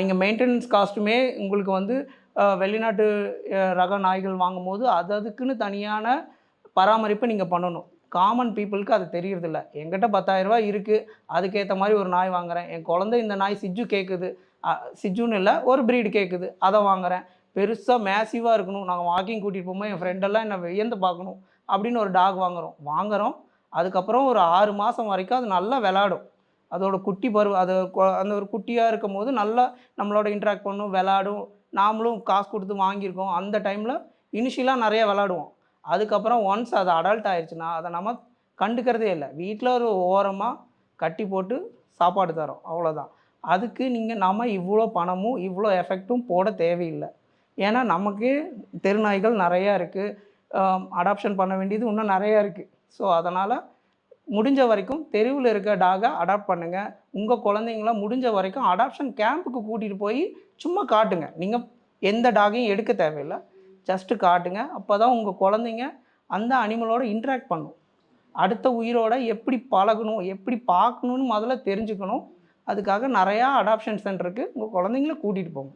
நீங்கள் மெயின்டெனன்ஸ் காஸ்ட்டுமே உங்களுக்கு வந்து வெளிநாட்டு ரக நாய்கள் வாங்கும்போது அது அதுக்குன்னு தனியான பராமரிப்பு நீங்கள் பண்ணணும். காமன் பீப்புளுக்கு அது தெரியறதில்ல. என்கிட்ட பத்தாயிரரூபா இருக்குது அதுக்கேற்ற மாதிரி ஒரு நாய் வாங்குகிறேன் என் குழந்தை இந்த நாய் சிஜு கேட்குது சிஜுன்னு இல்லை ஒரு ப்ரீடு கேட்குது அதை வாங்குகிறேன் பெருசாக மேசிவாக இருக்கணும். நாங்கள் வாக்கிங் கூட்டிகிட்டு போகும்போது என் ஃப்ரெண்டெல்லாம் என்னை வியந்து பார்க்கணும். அப்படின்னு ஒரு டாக் வாங்குறோம். வாங்குகிறோம் அதுக்கப்புறம் ஒரு ஆறு மாதம் வரைக்கும் அது நல்லா விளாடும் அதோட குட்டி பருவ அது அந்த ஒரு குட்டியாக இருக்கும் போது நல்லா நம்மளோட இன்ட்ராக்ட் பண்ணும் விளாடும் நாமளும் காசு கொடுத்து வாங்கியிருக்கோம். அந்த டைமில் இனிஷியலாக நிறைய விளாடுவோம் அதுக்கப்புறம் ஒன்ஸ் அது அடல்ட் ஆயிடுச்சுன்னா அதை நம்ம கண்டுக்கிறதே இல்லை. வீட்டில் ஒரு ஓரமாக கட்டி போட்டு சாப்பாடு தரோம். அவ்வளோதான் அதுக்கு நீங்கள் நம்ம இவ்வளோ பணமும் இவ்வளோ எஃபெக்ட்டும் போட தேவையில்லை. ஏன்னா நமக்கு தெருநாய்கள் நிறையா இருக்குது அடாப்ஷன் பண்ண வேண்டியது இன்னும் நிறையா இருக்குது ஸோ அதனால் முடிஞ்ச வரைக்கும் தெருவில் இருக்க டாகை அடாப்ட் பண்ணுங்கள் உங்கள் குழந்தைங்கள முடிஞ்ச வரைக்கும் அடாப்ஷன் கேம்புக்கு கூட்டிகிட்டு போய் சும்மா காட்டுங்க. நீங்கள் எந்த டாகையும் எடுக்க தேவையில்லை. ஜஸ்ட்டு காட்டுங்க. அப்போ தான் உங்கள் குழந்தைங்க அந்த அனிமலோட இன்ட்ராக்ட் பண்ணும். அடுத்த உயிரோட எப்படி பழகணும் எப்படி பார்க்கணுன்னு முதல்ல தெரிஞ்சுக்கணும். அதுக்காக நிறையா அடாப்ஷன் சென்டருக்கு உங்கள் குழந்தைங்கள கூட்டிகிட்டு போங்க.